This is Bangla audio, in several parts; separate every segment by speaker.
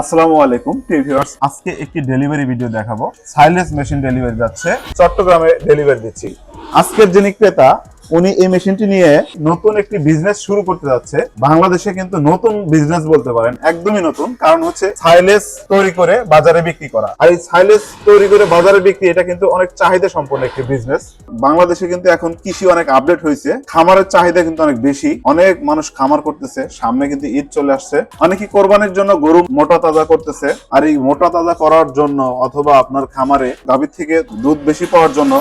Speaker 1: আসসালামু আলাইকুম টিভিউয়ার্স আজকে একটি ডেলিভারি ভিডিও দেখাবো। সাইলেন্স মেশিন ডেলিভারি যাচ্ছে। চট্টগ্রামে ডেলিভারি দিচ্ছি। আজকের যিনি ক্রেতা উনি এই মেশিনটি নিয়ে নতুন একটি বিজনেস শুরু করতে যাচ্ছে। বাংলাদেশে কিন্তু নতুন বিজনেস বলতে পারেন, একদমই নতুন। কারণ হচ্ছে সাইলেস তৈরি করে বাজারে বিক্রি করা। আর এই সাইলেস তৈরি করে বাজারে বিক্রি, এটা কিন্তু অনেক চাহিদা সম্পন্ন একটি বিজনেস বাংলাদেশে কিন্তু এখন কৃষি অনেক আপডেট হয়েছে। খামারের চাহিদা কিন্তু অনেক বেশি। অনেক মানুষ খামার করতেছে, সামনে কিন্তু ঈদ চলে আসছে। অনেকে কোরবানির জন্য গরু মোটা তাজা করতেছে। আর এই মোটা তাজা করার জন্য অথবা আপনার খামারে গাভীর থেকে দুধ বেশি পাওয়ার জন্য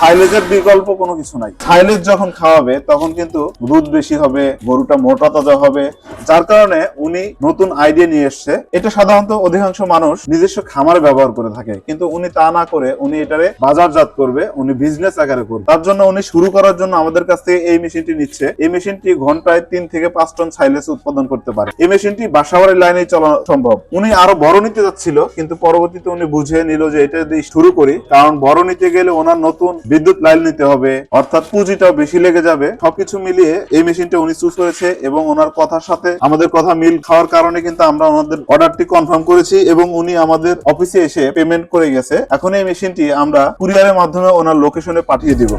Speaker 1: সাইলেজের বিকল্প কোনো কিছু নাই। সাইলেজ যখন খাওয়াবে, তখন কিন্তু দুধ বেশি হবে, গরুটা মোটা তাজা হবে। যার কারণে উনি নতুন আইডিয়া নিয়ে এসছে। এটা সাধারণত অধিকাংশ মানুষ নিজস্ব খামারে ব্যবহার করে থাকে। কিন্তু উনি তা না করে উনি এটারে বাজারজাত করবে, উনি বিজনেস আকারে করবে। তার জন্য উনি শুরু করার জন্য আমাদের কাছ থেকে এই মেশিনটি নিচ্ছে। এই মেশিনটি ঘন্টায় তিন থেকে পাঁচ টন সাইলেজ উৎপাদন করতে পারে। এই মেশিনটি বাসাবাড়ির লাইনে চালানো সম্ভব। উনি আরও বড় নিতে যাচ্ছিল, কিন্তু পরবর্তীতে উনি বুঝে নিল যে এটা দিয়ে শুরু করি। কারণ বড় নিতে গেলে ওনার নতুন বিদ্যুৎ লাইন নিতে হবে, অর্থাৎ পুঁজিটাও বেশি লেগে যাবে। সবকিছু মিলিয়ে এই মেশিনটা উনি চুজ করেছে এবং ওনার কথার সাথে আমাদের কথা মিল খাওয়ার কারণে কিন্তু আমরা ওনাদের অর্ডারটি কনফার্ম করেছি এবং উনি আমাদের অফিসে এসে পেমেন্ট করে গেছে। এখন এই মেশিনটি আমরা কুরিয়ারের মাধ্যমে ওনার লোকেশনে পাঠিয়ে দিব।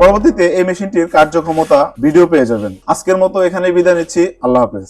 Speaker 1: পরবর্তীতে এই মেশিনটির কার্যক্ষমতা ভিডিও পেয়ে যাবেন। আজকের মতো এখানে বিদায় নিচ্ছি। আল্লাহ হাফেজ।